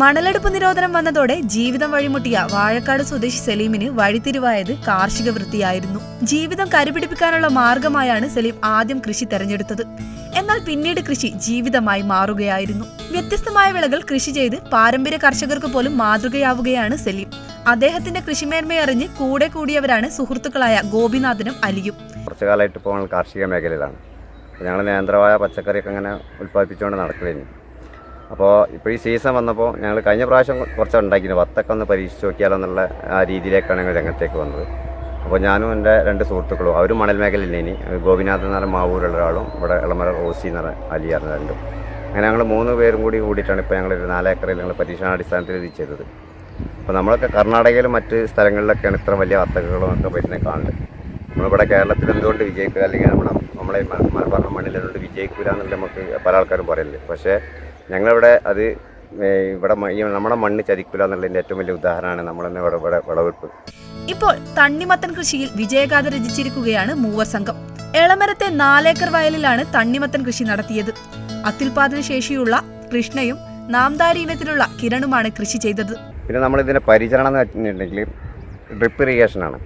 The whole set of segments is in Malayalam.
മണലെടുപ്പ് നിരോധനം വന്നതോടെ ജീവിതം വഴിമുട്ടിയ വാഴക്കാട് സ്വദേശി സലീമിന് വഴിത്തിരിവായത് കാർഷിക വൃത്തിയായിരുന്നു. ജീവിതം കരുപിടിപ്പിക്കാനുള്ള മാർഗമായാണ് സലീം ആദ്യം കൃഷി തെരഞ്ഞെടുത്തത്. എന്നാൽ പിന്നീട് കൃഷി ജീവിതമായി മാറുകയായിരുന്നു. വ്യത്യസ്തമായ വിളകൾ കൃഷി ചെയ്ത് പാരമ്പര്യ കർഷകർക്ക് പോലും മാതൃകയാവുകയാണ് സലീം. അദ്ദേഹത്തിന്റെ കൃഷിമേന്മയറിഞ്ഞ് കൂടെ കൂടിയവരാണ് സുഹൃത്തുക്കളായ ഗോപിനാഥനും അലിയും. കുറച്ചു കാലമായിട്ട് ഇപ്പോൾ കാർഷിക മേഖലയിലാണ്. ഞങ്ങൾ നിയന്ത്രമായ പച്ചക്കറിയൊക്കെ ഇങ്ങനെ ഉൽപ്പാദിപ്പിച്ചുകൊണ്ട് നടക്കുകയായിരുന്നു അപ്പോൾ ഇപ്പോൾ ഈ സീസൺ വന്നപ്പോൾ ഞങ്ങൾ കഴിഞ്ഞ പ്രാവശ്യം കുറച്ച് ഉണ്ടാക്കിയിരുന്നു വത്തൊക്കെ ഒന്ന് പരീക്ഷിച്ച് നോക്കിയാലെന്നുള്ള ആ രീതിയിലേക്കാണ് ഞങ്ങൾ രംഗത്തേക്ക് വന്നത്. അപ്പോൾ ഞാനും എന്റെ രണ്ട് സുഹൃത്തുക്കളും അവരും മണൽ മേഖലയിൽ ഇനി ഗോപിനാഥൻ എന്ന് പറഞ്ഞ മാവൂരുള്ള ഒരാളും ഇവിടെ ഇളമല റോസി എന്ന് പറഞ്ഞ അലിയാറിന് രണ്ടും. അങ്ങനെ ഞങ്ങൾ മൂന്ന് പേരും കൂടി കൂടിയിട്ടാണ് ഇപ്പോൾ ഞങ്ങൾ നാലേക്കറിൽ ഞങ്ങൾ പരീക്ഷണാടിസ്ഥാനത്തിൽ ഇത് ചെയ്തത് അപ്പോൾ നമ്മളൊക്കെ കർണാടകയിലും മറ്റ് സ്ഥലങ്ങളിലൊക്കെയാണ് ഇത്ര വലിയ വത്തക്കകളും ഒക്കെ വരുന്നത് കാണുന്നത് നമ്മളിവിടെ കേരളത്തിൽ എന്തുകൊണ്ട് വിജയിക്കുക അല്ലെങ്കിൽ നമ്മുടെ നമ്മളെ മലബാർ മണ്ണിൽ എന്തുകൊണ്ട് വിജയിക്കില്ല എന്നുള്ള നമുക്ക് പല ആൾക്കാരും പറയല്ലേ പക്ഷേ ഞങ്ങളിവിടെ അത് ഇവിടെ നമ്മുടെ മണ്ണ് ചതിക്കില്ല എന്നുള്ളതിന്റെ ഏറ്റവും വലിയ ഉദാഹരണമാണ് നമ്മളെന്നെ ഇവിടെ ഇവിടെ വിളവെടുപ്പ്. ഇപ്പോൾ തണ്ണിമത്തൻ കൃഷിയിൽ വിജയഗാഥ രചിച്ചിരിക്കുകയാണ് മൂവർ സംഘം. എളമരത്തെ നാലേക്കർ വയലിലാണ് തണ്ണിമത്തൻ കൃഷി നടത്തിയത്. അത്യുൽപാദന ശേഷിയുള്ള കൃഷ്ണയും നാംദാരി ഇനത്തിലുള്ള കിരണുമാണ് കൃഷി ചെയ്തത്. പിന്നെ നമ്മളിതിന്റെ പരിചരണം എന്ന് വെച്ചിട്ടുണ്ടെങ്കിൽ ഡ്രിപ്പ് ഇറിഗേഷനാണ്.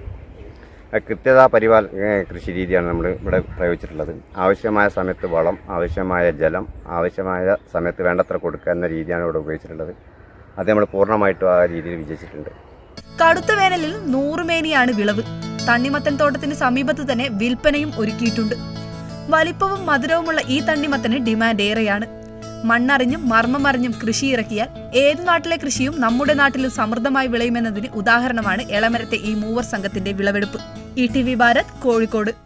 കൃത്യത പരിപാല കൃഷി രീതിയാണ് നമ്മൾ ഇവിടെ പ്രയോഗിച്ചിട്ടുള്ളത്. ആവശ്യമായ സമയത്ത് വളം ആവശ്യമായ ജലം ആവശ്യമായ സമയത്ത് വേണ്ടത്ര കൊടുക്കുക എന്ന രീതിയാണ് ഇവിടെ ഉപയോഗിച്ചിട്ടുള്ളത്. അത് നമ്മൾ പൂർണമായിട്ടും ആ രീതിയിൽ വിജയിച്ചിട്ടുണ്ട്. കടുത്ത വേനലിൽ നൂറുമേനിയാണ് വിളവ്. തണ്ണിമത്തൻ തോട്ടത്തിന് സമീപത്ത് തന്നെ വിൽപ്പനയും ഒരുക്കിയിട്ടുണ്ട്. വലിപ്പവും മധുരവുമുള്ള ഈ തണ്ണിമത്തന് ഡിമാൻഡ് ഏറെയാണ്. മണ്ണറിഞ്ഞും മർമ്മമറിഞ്ഞും കൃഷി ഇറക്കിയാൽ ഏത് നാട്ടിലെ കൃഷിയും നമ്മുടെ നാട്ടിലും സമൃദ്ധമായി വിളയുമെന്നതിന് ഉദാഹരണമാണ് എളമരത്തെ ഈ മൂവർ സംഘത്തിന്റെ വിളവെടുപ്പ്. E T V Bharat Kozhikode.